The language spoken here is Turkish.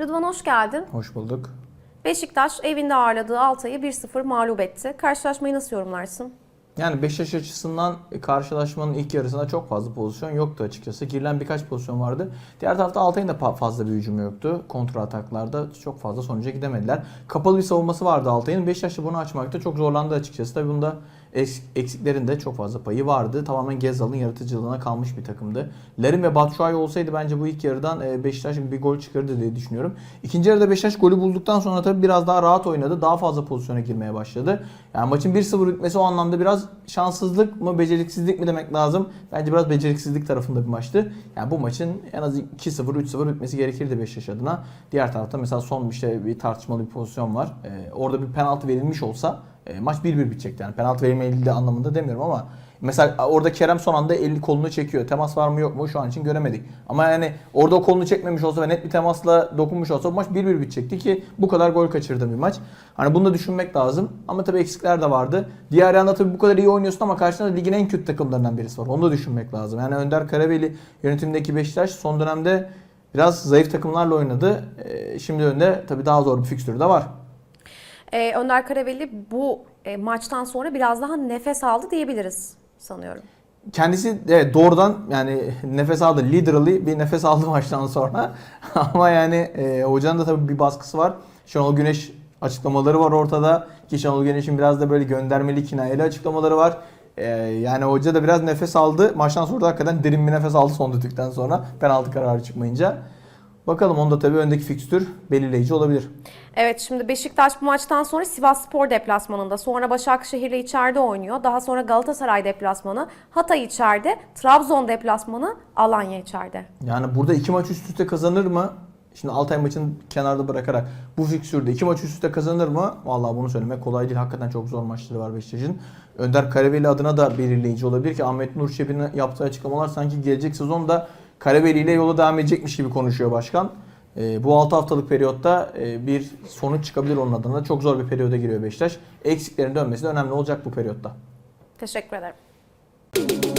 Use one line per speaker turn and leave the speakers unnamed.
Rıdvan hoş geldin.
Hoş bulduk.
Beşiktaş evinde ağırladığı Altay'ı 1-0 mağlup etti. Karşılaşmayı nasıl yorumlarsın?
Yani Beşiktaş açısından karşılaşmanın ilk yarısında çok fazla pozisyon yoktu açıkçası. Girilen birkaç pozisyon vardı. Diğer tarafta Altay'ın da fazla bir hücumu yoktu. Kontra ataklarda çok fazla sonuca gidemediler. Kapalı bir savunması vardı Altay'ın. Beşiktaş da bunu açmakta çok zorlandı açıkçası. Tabii bunda eksiklerin de çok fazla payı vardı. Tamamen Gezal'ın yaratıcılığına kalmış bir takımdı. Lerin ve Batshuayi olsaydı bence bu ilk yarıdan e, Beşiktaş bir gol çıkardı diye düşünüyorum. İkinci yarıda Beşiktaş golü bulduktan sonra tabii biraz daha rahat oynadı. Daha fazla pozisyona girmeye başladı. Yani maçın 1-0 bitmesi o anlamda biraz şanssızlık mı, beceriksizlik mi demek lazım? Bence biraz beceriksizlik tarafında bir maçtı. Yani bu maçın en az 2-0, 3-0 bitmesi gerekirdi Beşiktaş adına. Diğer tarafta mesela son işte bir tartışmalı bir pozisyon var. Ee, orada bir penaltı verilmiş olsa e, maç 1-1 bitecekti. Yani penaltı verilmeli anlamında demiyorum ama Mesela orada Kerem son anda elini kolunu çekiyor. Temas var mı yok mu şu an için göremedik. Ama yani orada o kolunu çekmemiş olsa ve net bir temasla dokunmuş olsa maç 1-1 bitecekti ki bu kadar gol kaçırdı bir maç. Hani bunu da düşünmek lazım. Ama tabii eksikler de vardı. Diğer yanda tabii bu kadar iyi oynuyorsun ama karşında da ligin en kötü takımlarından birisi var. Onu da düşünmek lazım. Yani Önder Karabeli yönetimindeki Beşiktaş son dönemde biraz zayıf takımlarla oynadı. Ee, Şimdi önde tabii daha zor bir fikstürü de var.
Ee, Önder Karaveli bu e, maçtan sonra biraz daha nefes aldı diyebiliriz sanıyorum.
Kendisi evet, doğrudan yani nefes aldı. Literally bir nefes aldı maçtan sonra. Ama yani e, hocanın da tabii bir baskısı var. Şenol Güneş açıklamaları var ortada. Ki Şenol Güneş'in biraz da böyle göndermeli kinayeli açıklamaları var. E, yani hoca da biraz nefes aldı. Maçtan sonra da hakikaten derin bir nefes aldı son düdükten sonra. Penaltı kararı çıkmayınca. Bakalım onda tabii öndeki fikstür belirleyici olabilir.
Evet şimdi Beşiktaş bu maçtan sonra Sivas Spor deplasmanında, sonra Başakşehir'le içeride oynuyor. Daha sonra Galatasaray deplasmanı, Hatay içeride, Trabzon deplasmanı, Alanya içeride.
Yani burada iki maç üst üste kazanır mı? Şimdi Altay maçını kenarda bırakarak bu fikstürde iki maç üst üste kazanır mı? Vallahi bunu söylemek kolay değil. Hakikaten çok zor maçları var Beşiktaş'ın. Önder Karabeli adına da belirleyici olabilir ki Ahmet Nur Çebi'nin yaptığı açıklamalar sanki gelecek sezonda Karabeli ile yola devam edecekmiş gibi konuşuyor başkan. Ee, bu 6 haftalık periyotta e, bir sonuç çıkabilir onun adına. Çok zor bir periyoda giriyor Beşiktaş. Eksiklerin dönmesi de önemli olacak bu periyotta.
Teşekkür ederim.